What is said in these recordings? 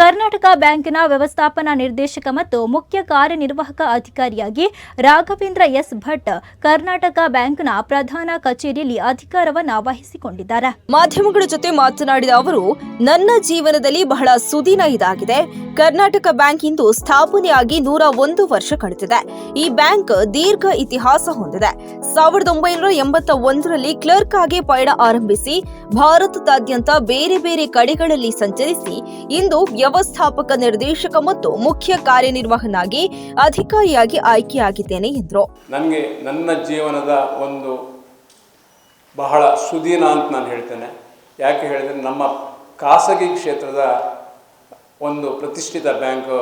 ಕರ್ನಾಟಕ ಬ್ಯಾಂಕಿನ ವ್ಯವಸ್ಥಾಪನಾ ನಿರ್ದೇಶಕ ಮತ್ತು ಮುಖ್ಯ ಕಾರ್ಯನಿರ್ವಾಹಕ ಅಧಿಕಾರಿಯಾಗಿ ರಾಘವೇಂದ್ರ ಎಸ್ ಭಟ್ ಕರ್ನಾಟಕ ಬ್ಯಾಂಕ್ನ ಪ್ರಧಾನ ಕಚೇರಿಯಲ್ಲಿ ಅಧಿಕಾರವನ್ನು ವಹಿಸಿಕೊಂಡಿದ್ದಾರೆ. ಮಾಧ್ಯಮಗಳ ಜೊತೆ ಮಾತನಾಡಿದ ಅವರು, ನನ್ನ ಜೀವನದಲ್ಲಿ ಬಹಳ ಸುದಿನ ಇದಾಗಿದೆ. ಕರ್ನಾಟಕ ಬ್ಯಾಂಕ್ ಇಂದು ಸ್ಥಾಪನೆಯಾಗಿ ನೂರ ಒಂದು ವರ್ಷ ಕಳೆದಿದೆ. ಈ ಬ್ಯಾಂಕ್ ದೀರ್ಘ ಇತಿಹಾಸ ಹೊಂದಿದೆ. ಸಾವಿರದ ಒಂಬೈನೂರ ಎಂಬತ್ತ ಒಂದರಲ್ಲಿ ಕ್ಲರ್ಕ್ ಆಗಿ ಪಯಣ ಆರಂಭಿಸಿ, ಭಾರತದಾದ್ಯಂತ ಬೇರೆ ಬೇರೆ ಕಡೆಗಳಲ್ಲಿ ಸಂಚರಿಸಿ, ಇಂದು ವ್ಯವಸ್ಥಾಪಕ ನಿರ್ದೇಶಕ ಮತ್ತು ಮುಖ್ಯ ಕಾರ್ಯನಿರ್ವಹನಾಗಿ ಅಧಿಕಾರಿಯಾಗಿ ಆಯ್ಕೆಯಾಗಿದ್ದೇನೆ ಎಂದರು. ನನಗೆ ನನ್ನ ಜೀವನದ ಒಂದು ಬಹಳ ಸುದೀನ ಅಂತ ನಾನು ಹೇಳ್ತೇನೆ. ಯಾಕೆ ಹೇಳಿದ್ರೆ ನಮ್ಮ ಖಾಸಗಿ ಕ್ಷೇತ್ರದ ಒಂದು ಪ್ರತಿಷ್ಠಿತ ಬ್ಯಾಂಕ್,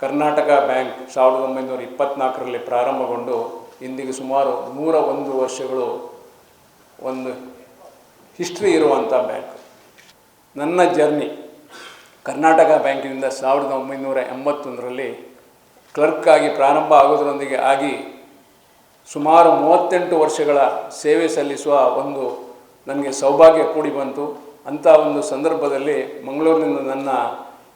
ಕರ್ನಾಟಕ ಬ್ಯಾಂಕ್ ಸಾವಿರದ ಒಂಬೈನೂರ ಇಪ್ಪತ್ನಾಲ್ಕರಲ್ಲಿ ಪ್ರಾರಂಭಗೊಂಡು ಇಂದಿಗೆ ಸುಮಾರು ನೂರ ಒಂದು ವರ್ಷಗಳು ಒಂದು ಹಿಸ್ಟ್ರಿ ಇರುವಂಥ ಬ್ಯಾಂಕ್. ನನ್ನ ಜರ್ನಿ ಕರ್ನಾಟಕ ಬ್ಯಾಂಕಿನಿಂದ ಸಾವಿರದ ಒಂಬೈನೂರ ಎಂಬತ್ತೊಂದರಲ್ಲಿ ಕ್ಲರ್ಕ್ ಆಗಿ ಪ್ರಾರಂಭ ಆಗೋದರೊಂದಿಗೆ ಆಗಿ ಸುಮಾರು ಮೂವತ್ತೆಂಟು ವರ್ಷಗಳ ಸೇವೆ ಸಲ್ಲಿಸುವ ಒಂದು ನನಗೆ ಸೌಭಾಗ್ಯ ಕೂಡಿ ಬಂತು. ಅಂಥ ಒಂದು ಸಂದರ್ಭದಲ್ಲಿ ಮಂಗಳೂರಿನಿಂದ ನನ್ನ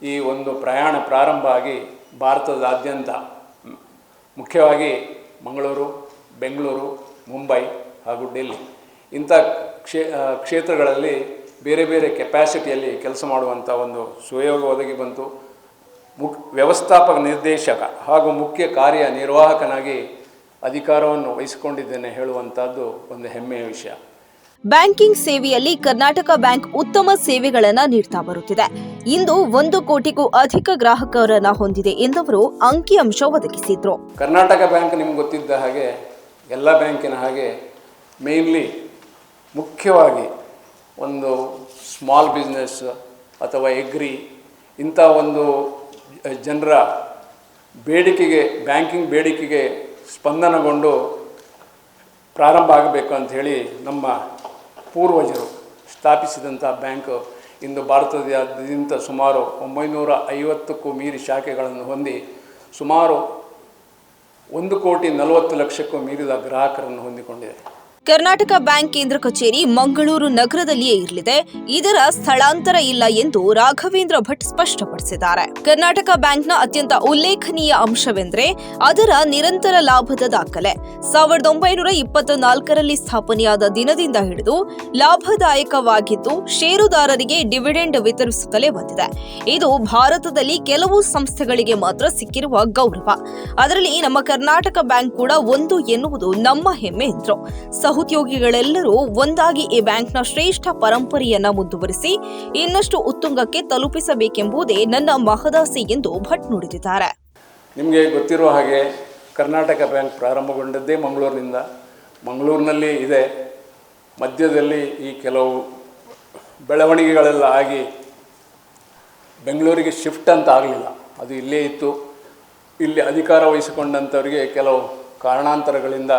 ಈ ಒಂದು ಪ್ರಯಾಣ ಪ್ರಾರಂಭ ಆಗಿ ಭಾರತದಾದ್ಯಂತ. ಮುಖ್ಯವಾಗಿ ಮಂಗಳೂರು, ಬೆಂಗಳೂರು, ಮುಂಬೈ ಹಾಗೂ ಡೆಲ್ಲಿ. ಇಂಥ ಕ್ಷೇ ಕ್ಷೇತ್ರಗಳಲ್ಲಿ ಬೇರೆ ಬೇರೆ ಕೆಪ್ಯಾಸಿಟಿಯಲ್ಲಿ ಕೆಲಸ ಮಾಡುವಂಥ ಒಂದು ಸುಯೋಗ ಒದಗಿ ಬಂತು. ಮುಕ್, ವ್ಯವಸ್ಥಾಪಕ ನಿರ್ದೇಶಕ ಹಾಗೂ ಮುಖ್ಯ ಕಾರ್ಯನಿರ್ವಾಹಕನಾಗಿ ಅಧಿಕಾರವನ್ನು ವಹಿಸಿಕೊಂಡಿದ್ದೇನೆ ಹೇಳುವಂಥದ್ದು ಒಂದು ಹೆಮ್ಮೆಯ ವಿಷಯ. ಬ್ಯಾಂಕಿಂಗ್ ಸೇವೆಯಲ್ಲಿ ಕರ್ನಾಟಕ ಬ್ಯಾಂಕ್ ಉತ್ತಮ ಸೇವೆಗಳನ್ನು ನೀಡ್ತಾ ಬರುತ್ತಿದೆ. ಇಂದು ಒಂದು ಕೋಟಿಗೂ ಅಧಿಕ ಗ್ರಾಹಕರನ್ನ ಹೊಂದಿದೆ ಎಂದವರು ಅಂಕಿಅಂಶ ಒದಗಿಸಿದ್ರು. ಕರ್ನಾಟಕ ಬ್ಯಾಂಕ್ ನಿಮ್ಗೆ ಗೊತ್ತಿದ್ದ ಹಾಗೆ ಎಲ್ಲ ಬ್ಯಾಂಕಿನ ಹಾಗೆ ಮೇನ್ಲಿ ಮುಖ್ಯವಾಗಿ ಒಂದು ಸ್ಮಾಲ್ ಬಿಸ್ನೆಸ್ ಅಥವಾ ಎಗ್ರಿ ಇಂಥ ಒಂದು ಜನರ ಬೇಡಿಕೆಗೆ, ಬ್ಯಾಂಕಿಂಗ್ ಬೇಡಿಕೆಗೆ ಸ್ಪಂದನಗೊಂಡು ಪ್ರಾರಂಭ ಆಗಬೇಕು ಅಂಥೇಳಿ ನಮ್ಮ ಪೂರ್ವಜರು ಸ್ಥಾಪಿಸಿದಂಥ ಬ್ಯಾಂಕ್ ಇಂದು ಭಾರತದಾದ್ಯಂತ ಸುಮಾರು ಒಂಬೈನೂರ ಐವತ್ತಕ್ಕೂ ಮೀರಿ ಶಾಖೆಗಳನ್ನು ಹೊಂದಿ ಸುಮಾರು ಒಂದು ಕೋಟಿ ನಲವತ್ತು ಲಕ್ಷಕ್ಕೂ ಮೀರಿದ ಗ್ರಾಹಕರನ್ನು ಹೊಂದಿಕೊಂಡಿದೆ. ಕರ್ನಾಟಕ ಬ್ಯಾಂಕ್ ಕೇಂದ್ರ ಕಚೇರಿ ಮಂಗಳೂರು ನಗರದಲ್ಲಿಯೇ ಇರಲಿದೆ. ಇದರ ಸ್ಥಳಾಂತರ ಇಲ್ಲ ಎಂದು ರಾಘವೇಂದ್ರ ಭಟ್ ಸ್ಪಷ್ಟಪಡಿಸಿದ್ದಾರೆ. ಕರ್ನಾಟಕ ಬ್ಯಾಂಕ್ನ ಅತ್ಯಂತ ಉಲ್ಲೇಖನೀಯ ಅಂಶವೆಂದರೆ, ಅದರ ನಿರಂತರ ಲಾಭದ ದಾಖಲೆ. ಸಾವಿರದ ಒಂಬೈನೂರ ಇಪ್ಪತ್ತ ನಾಲ್ಕರಲ್ಲಿ ಸ್ಥಾಪನೆಯಾದ ದಿನದಿಂದ ಹಿಡಿದು ಲಾಭದಾಯಕವಾಗಿದ್ದು, ಷೇರುದಾರರಿಗೆ ಡಿವಿಡೆಂಡ್ ವಿತರಿಸುತ್ತಲೇ ಬಂದಿದೆ. ಇದು ಭಾರತದಲ್ಲಿ ಕೆಲವು ಸಂಸ್ಥೆಗಳಿಗೆ ಮಾತ್ರ ಸಿಕ್ಕಿರುವ ಗೌರವ. ಅದರಲ್ಲಿ ನಮ್ಮ ಕರ್ನಾಟಕ ಬ್ಯಾಂಕ್ ಕೂಡ ಒಂದು ಎನ್ನುವುದು ನಮ್ಮ ಹೆಮ್ಮೆ ಎಂದರು. ಸಹೋದ್ಯೋಗಿಗಳೆಲ್ಲರೂ ಒಂದಾಗಿ ಈ ಬ್ಯಾಂಕ್ನ ಶ್ರೇಷ್ಠ ಪರಂಪರೆಯನ್ನ ಮುಂದುವರಿಸಿ ಇನ್ನಷ್ಟು ಉತ್ತುಂಗಕ್ಕೆ ತಲುಪಿಸಬೇಕೆಂಬುದೇ ನನ್ನ ಮಹದಾಸೆ ಎಂದು ಭಟ್ ನುಡಿದಿದ್ದಾರೆ. ನಿಮಗೆ ಗೊತ್ತಿರುವ ಹಾಗೆ ಕರ್ನಾಟಕ ಬ್ಯಾಂಕ್ ಪ್ರಾರಂಭಗೊಂಡದ್ದೇ ಮಂಗಳೂರಿನಿಂದ. ಮಂಗಳೂರಿನಲ್ಲಿ ಇದೆ. ಮಧ್ಯದಲ್ಲಿ ಈ ಕೆಲವು ಬೆಳವಣಿಗೆಗಳೆಲ್ಲ ಆಗಿ ಬೆಂಗಳೂರಿಗೆ ಶಿಫ್ಟ್ ಅಂತ ಆಗಲಿಲ್ಲ. ಅದು ಇಲ್ಲೇ ಇತ್ತು. ಇಲ್ಲಿ ಅಧಿಕಾರ ವಹಿಸಿಕೊಂಡಂಥವರಿಗೆ ಕೆಲವು ಕಾರಣಾಂತರಗಳಿಂದ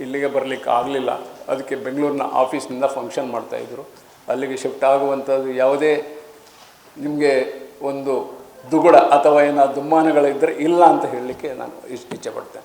ಇಲ್ಲಿಗೆ ಬರಲಿಕ್ಕೆ ಆಗಲಿಲ್ಲ. ಅದಕ್ಕೆ ಬೆಂಗಳೂರಿನ ಆಫೀಸ್ನಿಂದ ಫಂಕ್ಷನ್ ಮಾಡ್ತಾಯಿದ್ರು ಅಲ್ಲಿಗೆ ಶಿಫ್ಟ್ ಆಗುವಂಥದ್ದು ಯಾವುದೇ ನಿಮಗೆ ಒಂದು ದುಗುಡ ಅಥವಾ ಏನೋ ದುಮ್ಮಾನಗಳಿದ್ದರೆ ಇಲ್ಲ ಅಂತ ಹೇಳಲಿಕ್ಕೆ ನಾನು ಇಷ್ಟ ಇಚ್ಛೆಪಡ್ತೇನೆ